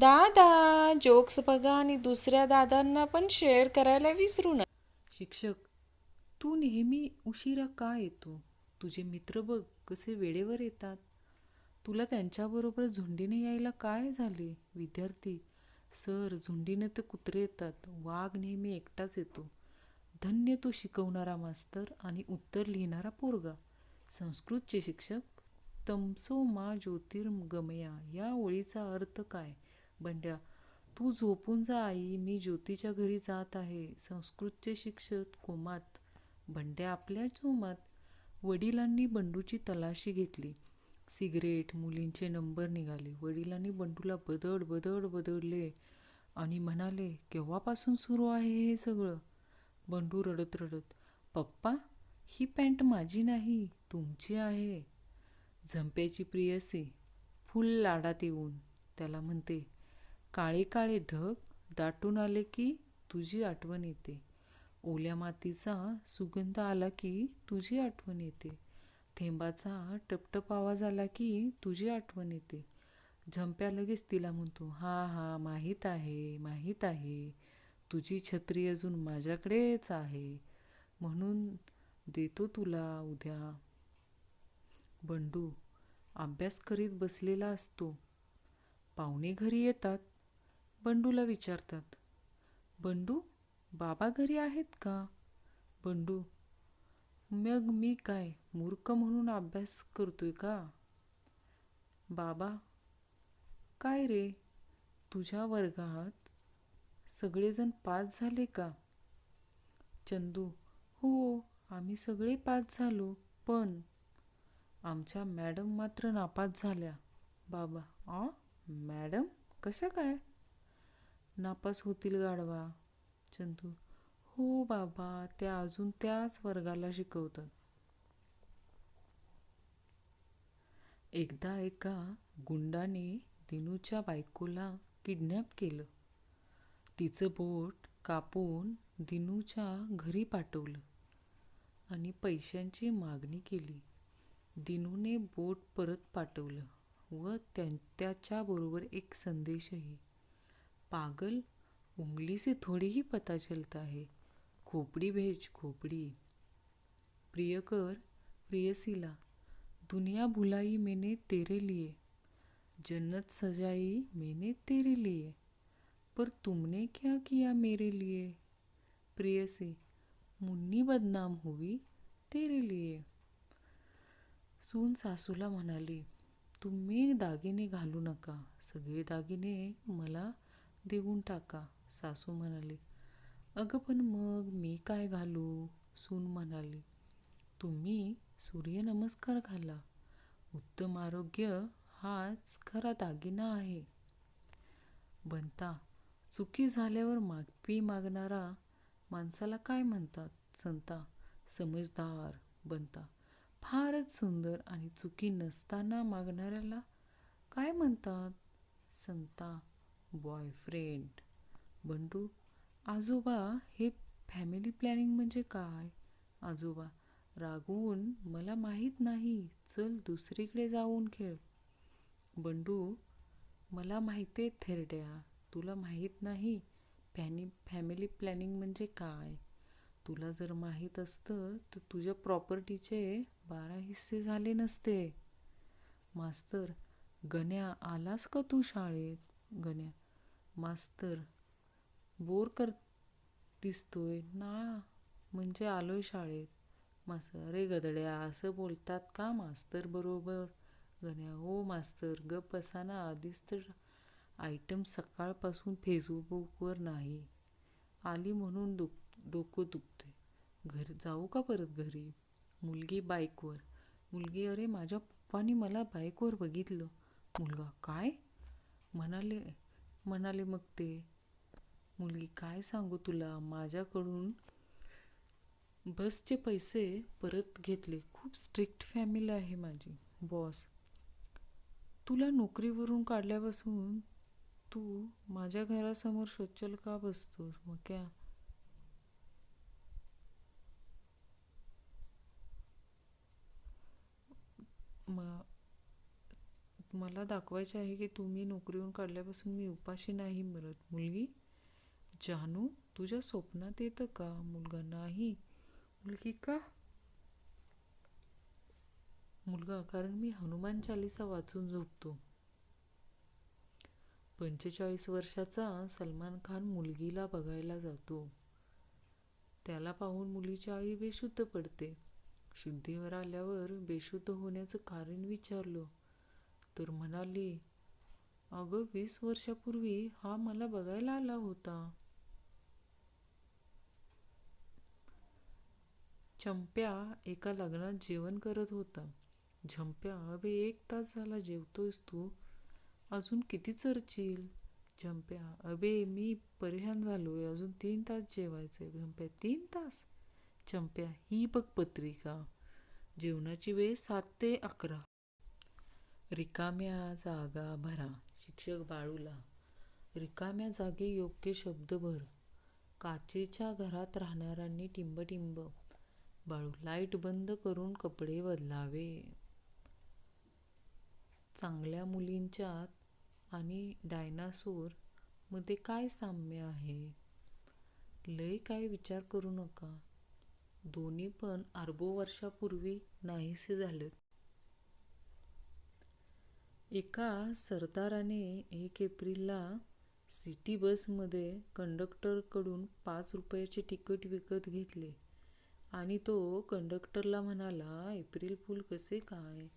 दादा जोक्स बघा आणि दुसऱ्या दादांना पण शेअर करायला विसरू नका. शिक्षक तू नेहमी उशिरा का येतो? तुझे मित्र बघ कसे वेळेवर येतात. तुला त्यांच्याबरोबर झुंडीने यायला काय झाले? विद्यार्थी सर झुंडीने तर कुत्रे येतात. वाघ नेहमी एकटाच येतो. धन्य तो शिकवणारा मास्तर आणि उत्तर लिहिणारा पोरगा. संस्कृतचे शिक्षक तमसो मा ज्योतिर्गमया या ओळीचा अर्थ काय? बंड्या तू झोपून जा आई मी ज्योतीच्या घरी जात आहे संस्कृतचे शिक्षक कोमात बंड्या आपल्या जोमात. वडिलांनी बंडूची तलाशी घेतली. सिगरेट मुलींचे नंबर निघाले. वडिलांनी बंडूला बदड बदड बदडले आणि म्हणाले केव्हापासून सुरू आहे हे सगळं? बंडू रडत रडत पप्पा ही पॅन्ट माझी नाही तुमची आहे. झंप्याची प्रियसी फुल लाडात येऊन त्याला म्हणते काळे काळे ढग दाटून आले की तुझी आठवण येते. ओल्या मातीचा सुगंध आला की तुझी आठवण येते. थेंबाचा टपटप आवाज आला की तुझी आठवण येते. झंप्या लगेच तिला म्हणतो हा हा माहीत आहे माहीत आहे. तुझी छत्री अजून माझ्याकडेच आहे. म्हणून देतो तुला उद्या. बंडू अभ्यास करीत बसलेला असतो. पाहुणे घरी येतात. बंडूला विचारतात बंडू बाबा घरी आहेत का? बंडू मग मी काय मूर्ख म्हणून अभ्यास करतोय का? बाबा काय रे तुझ्या वर्गात सगळेजण पास झाले का? चंदू हो आम्ही सगळे पास झालो पण आमच्या मॅडम मात्र नापास झाल्या. बाबा आ मॅडम कशा काय? नापास होतील गाढवा चंदू. हो बाबा त्या अजून त्याच वर्गाला शिकवतात. एकदा एका गुंडाने दिनूच्या बायकोला किडनॅप केलं. तिचं बोट कापून दिनूच्या घरी पाठवलं आणि पैशांची मागणी केली. दिनूने बोट परत पाठवलं व त्या त्याच्याबरोबर एक संदेशही पागल? उंगली से थोड़ी ही पता चलता है खोपड़ी भेज खोपड़ी. प्रियकर प्रियसीला दुनिया भुलाई मैंने तेरे लिए. जन्नत सजाई मैंने तेरे लिए. पर तुमने क्या किया मेरे लिए? प्रियसी मुन्नी बदनाम हुई तेरे लिए. सून सासूला म्हणाली तुम्ही दागिने घालू नका. सगळे दागिने मला देऊन टाका सासू म्हणाली. अगं पण मग मी काय घालू? सून म्हणाली. तुम्ही सूर्यनमस्कार घाला. उत्तम आरोग्य हाच खरा दागिना आहे. बनता चुकी झाल्यावर माफी मागणारा माणसाला काय म्हणतात? संता समजदार बनता. फारच सुंदर आणि चुकी नसताना मागणाऱ्याला काय म्हणतात? संता बॉयफ्रेंड बंडू आजोबा हे फॅमिली प्लॅनिंग म्हणजे काय? आजोबा रागवून मला माहीत नाही चल दुसरीकडे जाऊन खेळ. बंडू मला माहिती आहे थेरड्या तुला माहीत नाही फॅनी फॅमिली प्लॅनिंग म्हणजे काय? तुला जर माहीत असतं तर तुझ्या प्रॉपर्टीचे बारा हिस्से झाले नसते. मास्तर गण्या आलास का तू शाळेत? गण्या मास्तर बोर कर दिसतोय ना? म्हणजे आलोय शाळेत. मास्तर अरे गदड्या असं बोलतात का मास्तर बरोबर? गण्या हो मास्तर गप बसा ना. आधीच तर आयटम सकाळपासून फेसबुकवर नाही. आली म्हणून दुख डोकं दुखते घर जाऊ का परत घरी? मुलगी बाईकवर. मुलगी अरे माझ्या पप्पानी मला बाईकवर बघितलं. मुलगा काय? म्हणाले म्हणाले मग ते मुलगी काय सांगू तुला? माझ्याकडून बसचे पैसे परत घेतले. खूप स्ट्रिक्ट फॅमिली आहे माझी बॉस. तुला नोकरीवरून काढल्यापासून तू माझ्या घरासमोर शोचल का बसतोस? मग क्या? मग मला दाखवायचे आहे की तुम्ही नोकरीहून काढल्यापासून मी उपाशी नाही मरत. मुलगी जानू तुझ्या स्वप्नात येतं का? मुलगा नाही. मुलगी का? मुलगा कारण मी हनुमान चालिसा वाचून झोपतो. पंचेचाळीस वर्षाचा सलमान खान मुलगीला बघायला जातो. त्याला पाहून मुलीची आई बेशुद्ध पडते. शुद्धीवर आल्यावर बेशुद्ध होण्याचं कारण विचारलं. तर म्हणाली अगं वीस वर्षापूर्वी हा मला बघायला आला होता. चंप्या एका लग्नात जेवण करत होता. झंप्या अबे एक तास झाला जेवतोयस तू. अजून किती चरचील? झंप्या अबे मी परेशान झालोय. अजून तीन तास जेवायचंय. झंप्या तीन तास? चंप्या ही बघ पत्रिका. जेवणाची वेळ सात ते अकरा. रिकाम्या जागा भरा शिक्षक बाळूला. रिकाम्या जागे योग्य शब्द भर काचेच्या घरात राहणाऱ्यांनी टिंबटिंब. बाळू लाइट बंद करून कपडे बदलावे. चांगल्या मुलींच्यात आणि डायनासोरमध्ये काय साम्य आहे? लय काय विचार करू नका. दोन्ही पण अर्बो वर्षापूर्वी नाहीसे झालेत. एका सरदाराने एक एप्रिलला सिटी बसमध्ये कंडक्टरकडून पाच रुपयाचे तिकीट विकत घेतले. आणि तो कंडक्टरला म्हणाला एप्रिल फूल कसे काय?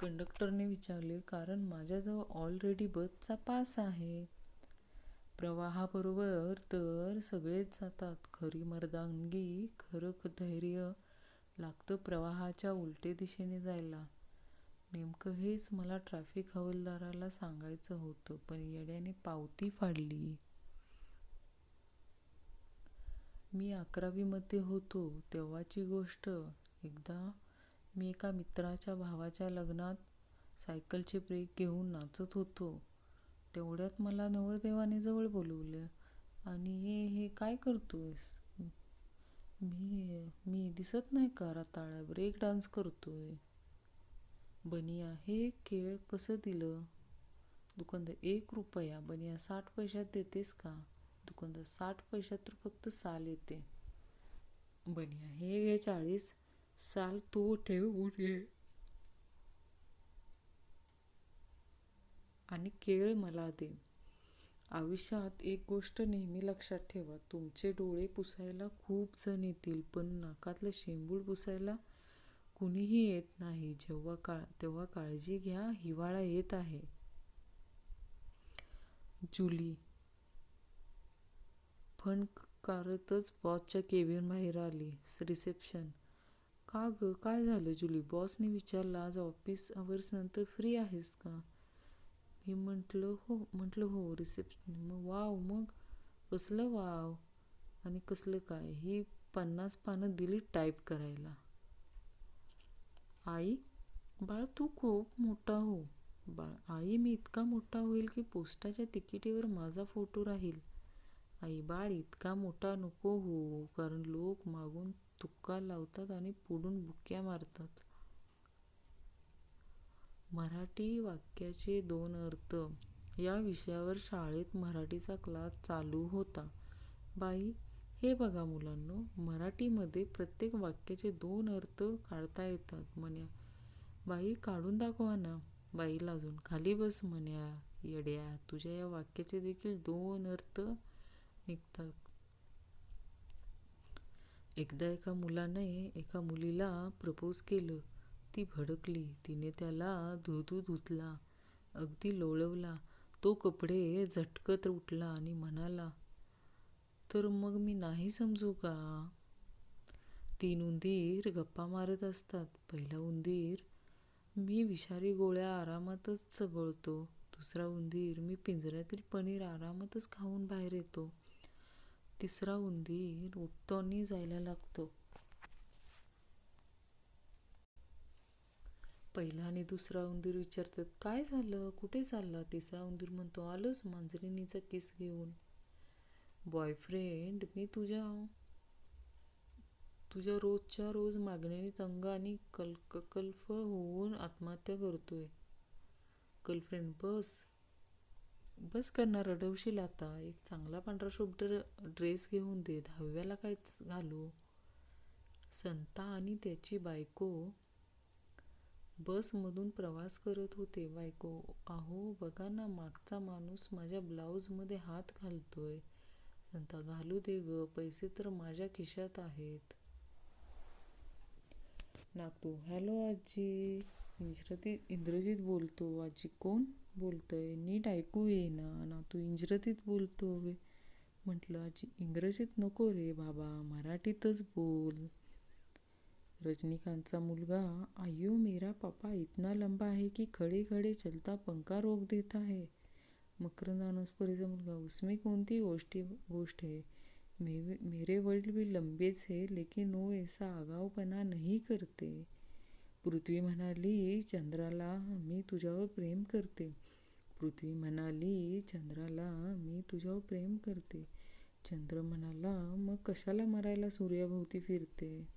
कंडक्टरने विचारले कारण माझ्याजवळ ऑलरेडी बसचा पास आहे. प्रवाहाबरोबर तर सगळेच जातात. खरी मर्दांगी खरं धैर्य लागतं प्रवाहाच्या उलटे दिशेने जायला. नेमकं हेच मला ट्रॅफिक हवालदाराला सांगायचं होतं पण येड्याने पावती फाडली. मी अकरावीमध्ये होतो तेव्हाची गोष्ट एकदा मी एका मित्राच्या भावाच्या लग्नात सायकलचे ब्रेक घेऊन नाचत होतो. तेवढ्यात मला नवरदेवाने जवळ बोलवलं आणि हे हे काय करतोयस? मी मी दिसत नाही का? रताळ्या ब्रेक डान्स करतोय. बनिया हे केळ कसं दिलं? दुकानदार एक रुपया. बनिया साठ पैशात देतेस का? दुकानदार साठ पैशात तर फक्त साल येते. बनिया हे घे चाळीस. साल तू ठेव घे. आणि केळ मला दे. आयुष्यात एक गोष्ट नेहमी लक्षात ठेवा. तुमचे डोळे पुसायला खूप जण येतील पण नाकातलं शेंबूड पुसायला कुणीही येत नाही. जेव्हा का तेव्हा काळजी घ्या. हिवाळा येत आहे. जुली. फण करतच बॉसच्या केबिन बाहेर आली. रिसेप्शन. का ग? काय झालं जुली? बॉसने विचारलं आज ऑफिस आवर्स नंतर फ्री आहेस का? मी म्हटलं हो. म्हटलं हो रिसेप्शन. मग वाव मग? कसलं वाव? आणि कसलं काय? ही पन्नास पानं दिली टाईप करायला. आई बाळ तू खूप मोठा हो. बाळ आई मी इतका मोठा होईल की पोस्टाच्या तिकिटीवर माझा फोटो राहील. आई बाळ इतका मोठा नको हो कारण लोक मागून तुक्का लावतात आणि पुढून बुक्या मारतात. मराठी वाक्याचे दोन अर्थ. या विषयावर शाळेत मराठीचा क्लास चालू होता. बाई हे बघा मुलांनो मराठीमध्ये प्रत्येक वाक्याचे दोन अर्थ काढता येतात म्हण्या. बाई काढून दाखवा ना. बाईला अजून खाली बस म्हण्या. येड्या तुझ्या या वाक्याचे देखील दोन अर्थ निघतात. एकदा एका मुलाने एका मुलीला प्रपोज केलं. ती भडकली. तिने त्याला धुधू धुतला. अगदी लोळवला. तो कपडे झटकत उठला आणि म्हणाला तर मग मी नाही समजू का? तीन उंदीर गप्पा मारत असतात. पहिला उंदीर मी विषारी गोळ्या आरामातच चघळतो. दुसरा उंदीर मी पिंजऱ्यातील पनीर आरामातच खाऊन बाहेर येतो. तिसरा उंदीर उठतो जायला लागतो. पहिला आणि दुसरा उंदीर विचारतात काय झालं? कुठे चालला? तिसरा उंदीर म्हणतो आलोच मांजरीनीचा किस घेऊन. बॉयफ्रेंड मी तुझ्या तुझ्या रोजच्या रोज मागणीने तंग आणि कलकल्फ होऊन आत्महत्या करतोय. गर्लफ्रेंड बस. बस करणार रडवशील आता. एक चांगला पांढरा शुभ्र ड्रेस घेऊन दे. दहाव्याला कायच घालू? संता आणि त्याची बायको. बसमधून प्रवास करत होते. बायको अहो बघा ना मागचा माणूस माझ्या ब्लाऊजमध्ये हात घालतोय. नंतर घालू दे ग पैसे तर माझ्या खिशात आहेत. नातू हॅलो आजी. इंजरती इंद्रजीत बोलतो. आजी कोण बोलतंय? नीट ऐकू येईना. नातू बोलतो बोलतोय म्हटलं आजी इंग्रजीत नको रे बाबा मराठीतच बोल. रजनीकांतचा मुलगा आयो मेरा पापा इतना लंबा है कि खडे खडे चलता पंखा रोक देता है. मकरंद अनस्परीचा मुलगा. उसमें कोणती गोष्टी गोष्ट है मे मेरे वडील भी लंबेच है लेकिन वो ऐसा आगाऊपणा नहीं करते. पृथ्वी म्हणाली चंद्राला मी तुझ्यावर प्रेम करते. पृथ्वी म्हणाली चंद्राला मी तुझ्यावर प्रेम करते. चंद्र म्हणाला मग कशाला मरायला सूर्याभोवती फिरते?